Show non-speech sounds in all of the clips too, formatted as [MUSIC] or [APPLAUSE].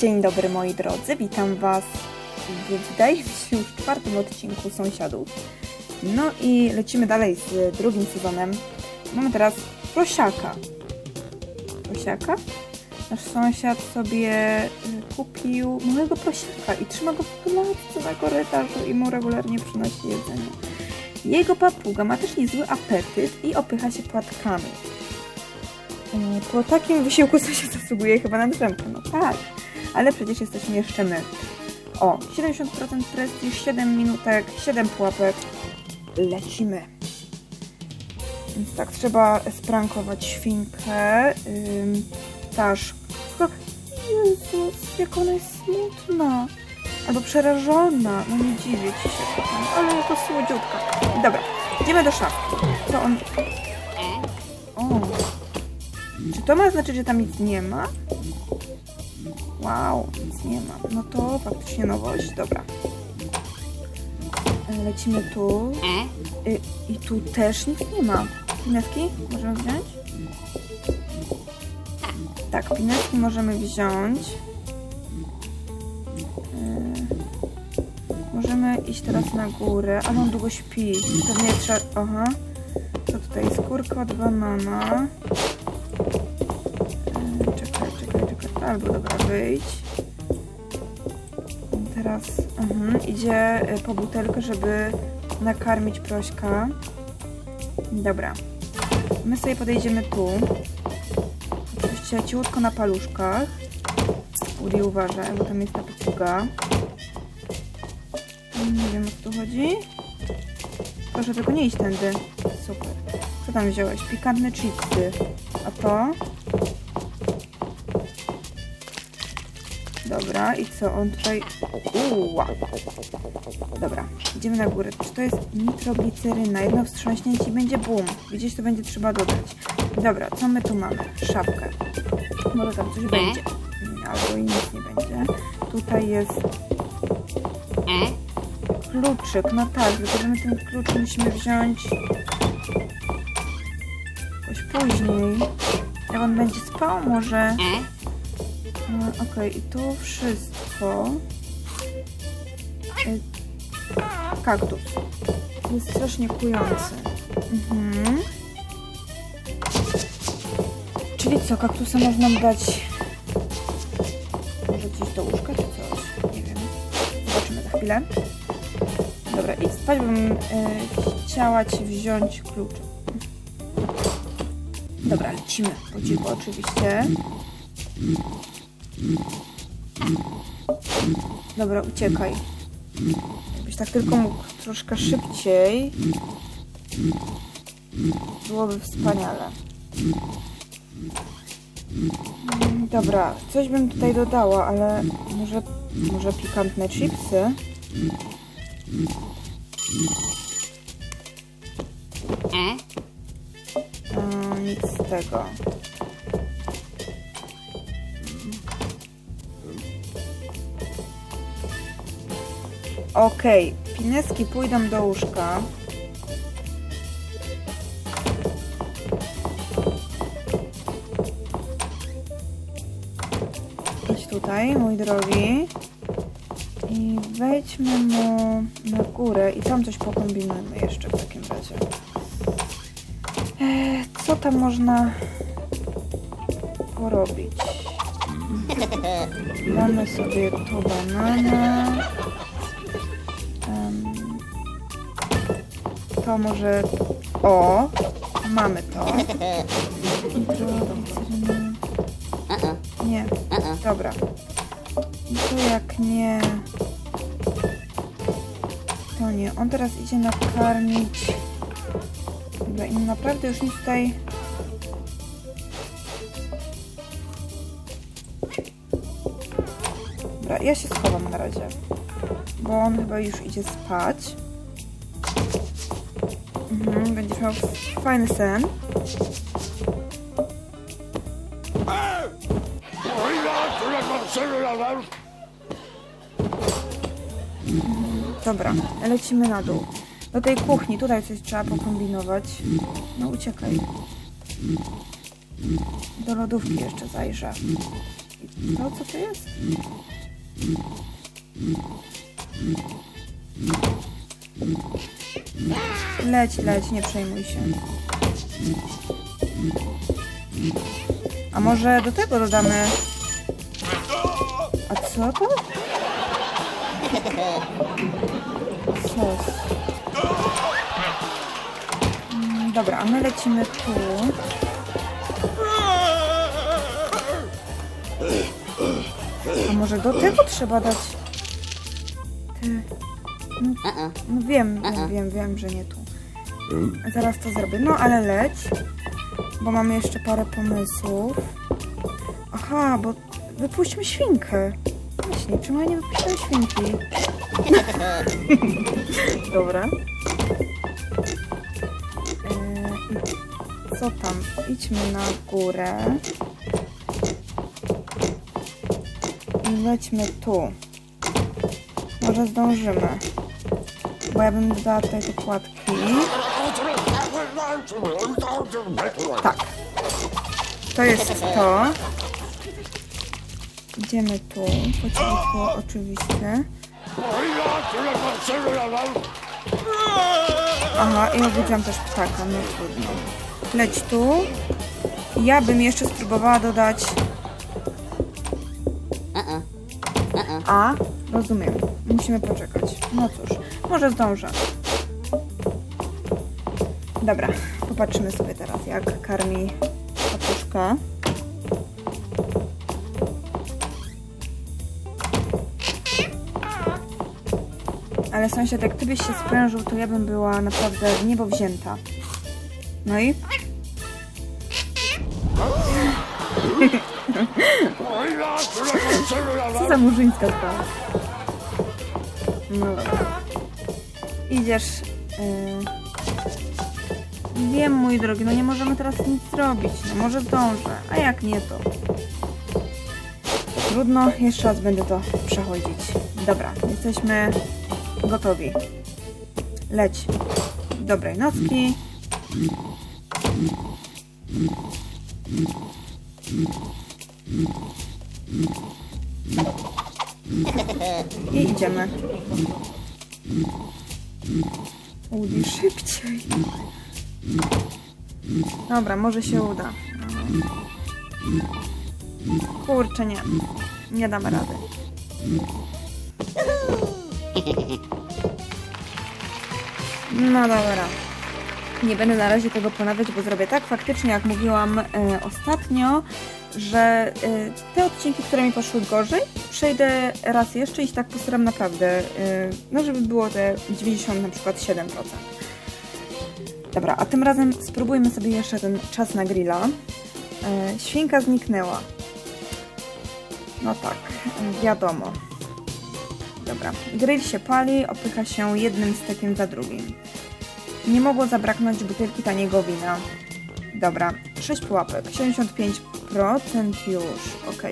Dzień dobry moi drodzy, witam Was w wydaje mi się już czwartym odcinku Sąsiadów. No i lecimy dalej z drugim sezonem. Mamy teraz prosiaka. Prosiaka? Nasz sąsiad sobie kupił małego prosiaka i trzyma go w klatce na korytarzu i mu regularnie przynosi jedzenie. Jego papuga ma też niezły apetyt i opycha się płatkami. Y, Po takim wysiłku sąsiad zasługuje chyba na drzemkę. No tak, ale przecież jesteśmy jeszcze my. O, 70% prestiż, 7 minutek, 7 pułapek. Lecimy. Więc tak, trzeba sprankować świnkę. Ym. Jezus, jak ona jest smutna. Albo przerażona. No nie dziwię ci się. Ale to słodziutka. Dobra, idziemy do szafki. To on... O. Czy to ma znaczyć, że tam nic nie ma? Wow, nic nie ma. No to faktycznie nowość. Dobra. E, Lecimy tu. Y, I tu też nic nie ma. Pineski możemy wziąć? Tak, pineski możemy wziąć. Możemy iść teraz na górę, ale on długo śpi. Pewnie trzeba... Aha. Co tutaj? Skórka od banana. Albo dobra, wyjdź. Teraz mhm, idzie y, po butelkę, żeby nakarmić prośka. Dobra. My sobie podejdziemy tu. Oczywiście ciutko na paluszkach. Uri uważaj, bo tam jest ta papuga. Nie wiem o co tu chodzi. Proszę tylko nie iść tędy. Super. Co tam wziąłeś? Pikantne chipsy. A to? Dobra, i co on tutaj... Uła. Dobra, idziemy na górę. Czy to jest nitrogliceryna? Jedno wstrząśnięcie i będzie boom. Gdzieś to będzie trzeba dodać. Dobra, co my tu mamy? Szafkę. Może tam coś będzie. Albo i nic nie będzie. Tutaj jest kluczyk. No tak, tylko że my ten klucz musimy wziąć jakoś później. Jak on będzie spał może... No, Okej, i tu wszystko. Y, Kaktus. Jest strasznie kujący. Mhm. Czyli co, kaktusa można dać może gdzieś do łóżka czy coś? Nie wiem. Zobaczymy za chwilę. Dobra, idź spać, bym y, chciała Ci wziąć klucz. Dobra, lecimy po cichu oczywiście. Dobra, uciekaj. Jakbyś tak tylko mógł troszkę szybciej. Byłoby wspaniale. Dobra, coś bym tutaj dodała, ale może, może pikantne chipsy? A, nic z tego. Okej, pineski pójdą do łóżka. Idź tutaj, mój drogi. I wejdźmy mu na górę i tam coś pokombinujmy jeszcze w takim razie. Eee, co tam można porobić? [LAUGHS] Damy sobie tu banana. To może... O! Mamy to. [LAUGHS] Nie. Dobra. I to jak nie... To nie. On teraz idzie nakarmić... Dobra, i naprawdę już nic tutaj... Dobra, ja się schowam na razie. Bo on chyba już idzie spać. Mhm, będziesz miał fajny sen. Dobra, lecimy na dół. Do tej kuchni, tutaj coś trzeba pokombinować. No uciekaj. Do lodówki jeszcze zajrzę. To co to jest? Leć, leć, nie przejmuj się. A może do tego dodamy... A co to? Sos. Mm, Dobra, a my lecimy tu. A może do tego trzeba dać. No, no wiem, wiem, wiem, wiem, że nie tu. Zaraz to zrobię. No, ale leć, bo mamy jeszcze parę pomysłów. Aha, bo wypuśćmy świnkę. Właśnie, czemu ja nie wypuściłem świnki? [LAUGHS] Dobra. I co tam? Idźmy na górę. I lećmy tu. Może zdążymy. Bo ja bym dodała tutaj te płatki. Tak. To jest to. Idziemy tu. Po cichu oczywiście. Aha, i widziałam też ptaka, no trudno. Leć tu. Ja bym jeszcze spróbowała dodać... A, rozumiem. Musimy poczekać. No cóż, może zdążę. Dobra, popatrzymy sobie teraz, jak karmi papuszka. Ale sąsiad, jak ty byś się sprężył, to ja bym była naprawdę w niebo wzięta. No i? Co za murzyńska sprawa. No. Idziesz... Yy... Wiem, mój drogi, no nie możemy teraz nic zrobić. No może zdążę, a jak nie to... trudno, jeszcze raz będę to przechodzić. Dobra, jesteśmy gotowi. Leć. Dobrej nocki. I idziemy. Udi szybciej. Dobra, może się uda. Kurczę, nie. Nie damy rady. No dobra. Nie będę na razie tego ponawiać, bo zrobię tak faktycznie, jak mówiłam e, ostatnio, że e, te odcinki, które mi poszły gorzej, przejdę raz jeszcze i tak postaram naprawdę, e, no żeby było te 90 na przykład 7%. Dobra, a tym razem spróbujmy sobie jeszcze ten czas na grilla. E, świnka zniknęła. No tak, wiadomo. Dobra, grill się pali, opycha się jednym stekiem za drugim. Nie mogło zabraknąć butelki taniego wina. Dobra, 6 pułapek, 75% już, ok.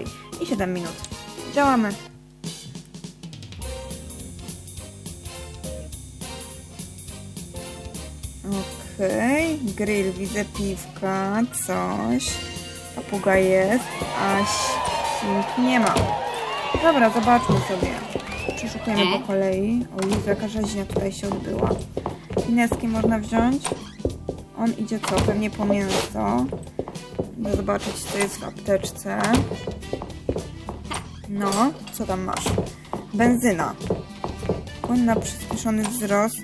I 7 minut. Działamy. Okej, grill, widzę piwka, coś. Papuga jest, a świnki nie ma. Dobra, zobaczmy sobie. Przeszukujemy po kolei. O Jezu, jaka rzeźnia tutaj się odbyła. Pineski można wziąć. On idzie co? Pewnie po mięso. Chcę zobaczyć, co jest w apteczce. No, co tam masz? Benzyna. Płyn na przyspieszony wzrost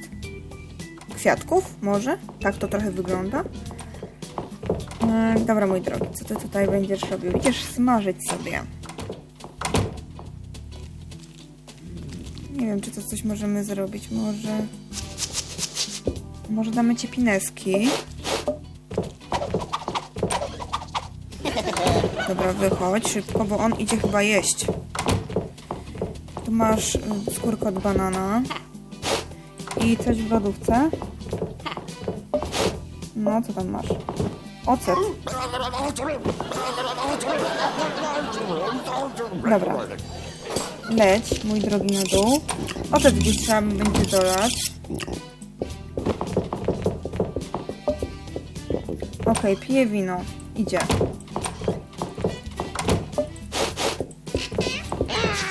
kwiatków, może? Tak to trochę wygląda. E, dobra, mój drogi, co ty tutaj będziesz robił? Idziesz smażyć sobie. Nie wiem, czy to coś możemy zrobić. Może... Może damy ci pineski. Dobra, wychodź szybko, bo on idzie chyba jeść. Tu masz y, skórkę od banana. I coś w lodówce. No, co tam masz? Ocet. Dobra. Leć, mój drogi na dół. Ocet gdzieś trzeba będzie dolać. Okej, pije wino. Idzie.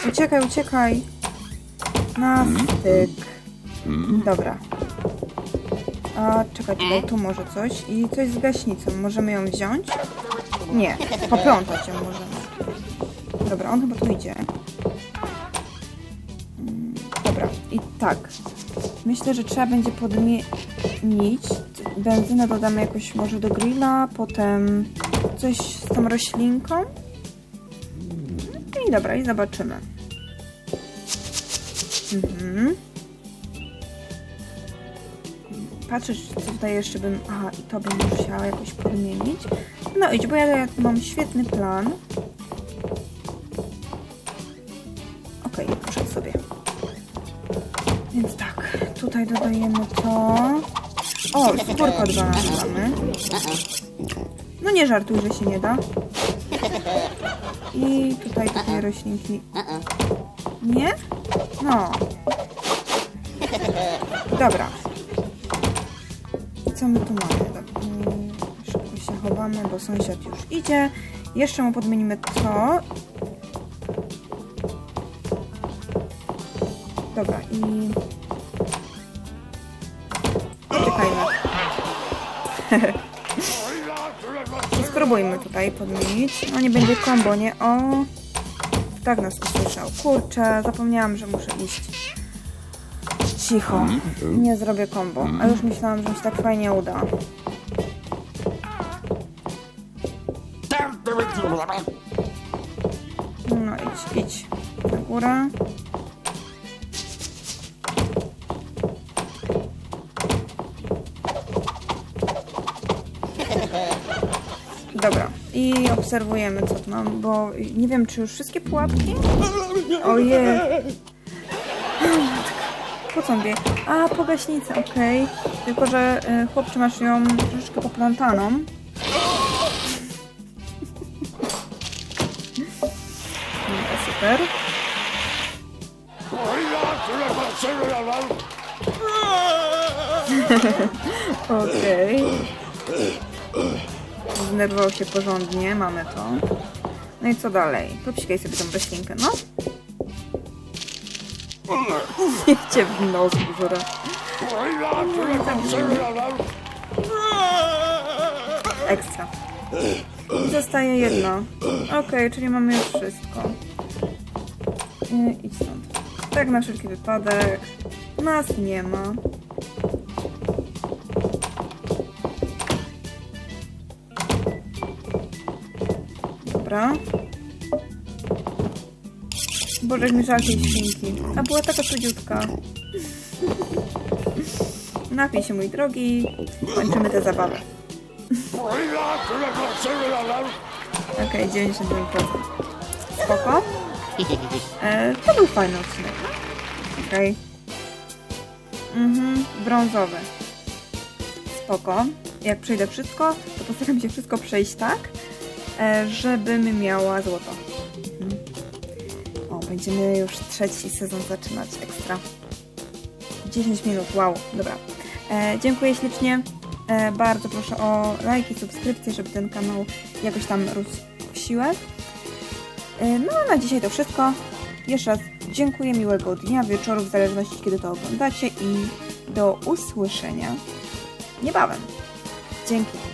Uciekaj, uciekaj. Na styk. Dobra. A czekaj, tutaj tu może coś. I coś z gaśnicą. Możemy ją wziąć? Nie, poplątać ją możemy. Dobra, on chyba tu idzie. Mm, Dobra, i tak. Myślę, że trzeba będzie podmienić. Benzynę dodamy jakoś może do grilla, potem coś z tą roślinką. I dobra, i zobaczymy. Mhm. Patrzę, czy co tutaj jeszcze bym... Aha, i to bym musiała jakoś podmienić. No idź, bo ja, mam świetny plan. Okej, poszedł sobie. Więc tak, tutaj dodajemy to. O, skórka od banana mamy. No nie żartuj, że się nie da. I tutaj takie roślinki. Nie? No. Dobra. Co my tu mamy? Dobra, mm, Szybko się chowamy, bo sąsiad już idzie. Jeszcze mu podmienimy to. Dobra, i... Poczekajmy. [LAUGHS] I spróbujmy tutaj podmienić. No nie będzie kombo, nie? O! Tak nas usłyszał. Kurczę, zapomniałam, że muszę iść. Cicho. Nie zrobię kombo. A już myślałam, że mi się tak fajnie uda. No idź, idź. Na górę. Dobra, i obserwujemy co tu mam, bo nie wiem, czy już wszystkie pułapki? Ojej. Po co wie? A, po gaśnicę, okej. Tylko, że y, chłopcze masz ją troszeczkę poplątaną. Super. [LAUGHS] Okej. Zdenerwował się porządnie, mamy to. No i co dalej? Popsikaj sobie tą roślinkę, no. Niech cię w nos burzura. Ekstra. I zostaje jedno. Okej, czyli mamy już wszystko. I idź stąd. Tak na wszelki wypadek. Nas nie ma. Dobra. Boże, mi żal tej świnki. A była taka cudziutka. Napij się, mój drogi. Kończymy tę zabawę. Okej, 99%. Spoko. E, to był fajny odcinek. Okej. Mhm, brązowy. Spoko. Jak przejdę wszystko, to postaram się wszystko przejść tak, żebym miała złoto. O, będziemy już trzeci sezon zaczynać. Ekstra. 10 minut, wow, dobra. E, dziękuję ślicznie. E, bardzo proszę o lajki, subskrypcje, żeby ten kanał jakoś tam rósł w siłę. E, no na dzisiaj to wszystko. Jeszcze raz dziękuję, miłego dnia, wieczoru, w zależności kiedy to oglądacie i do usłyszenia niebawem. Dzięki.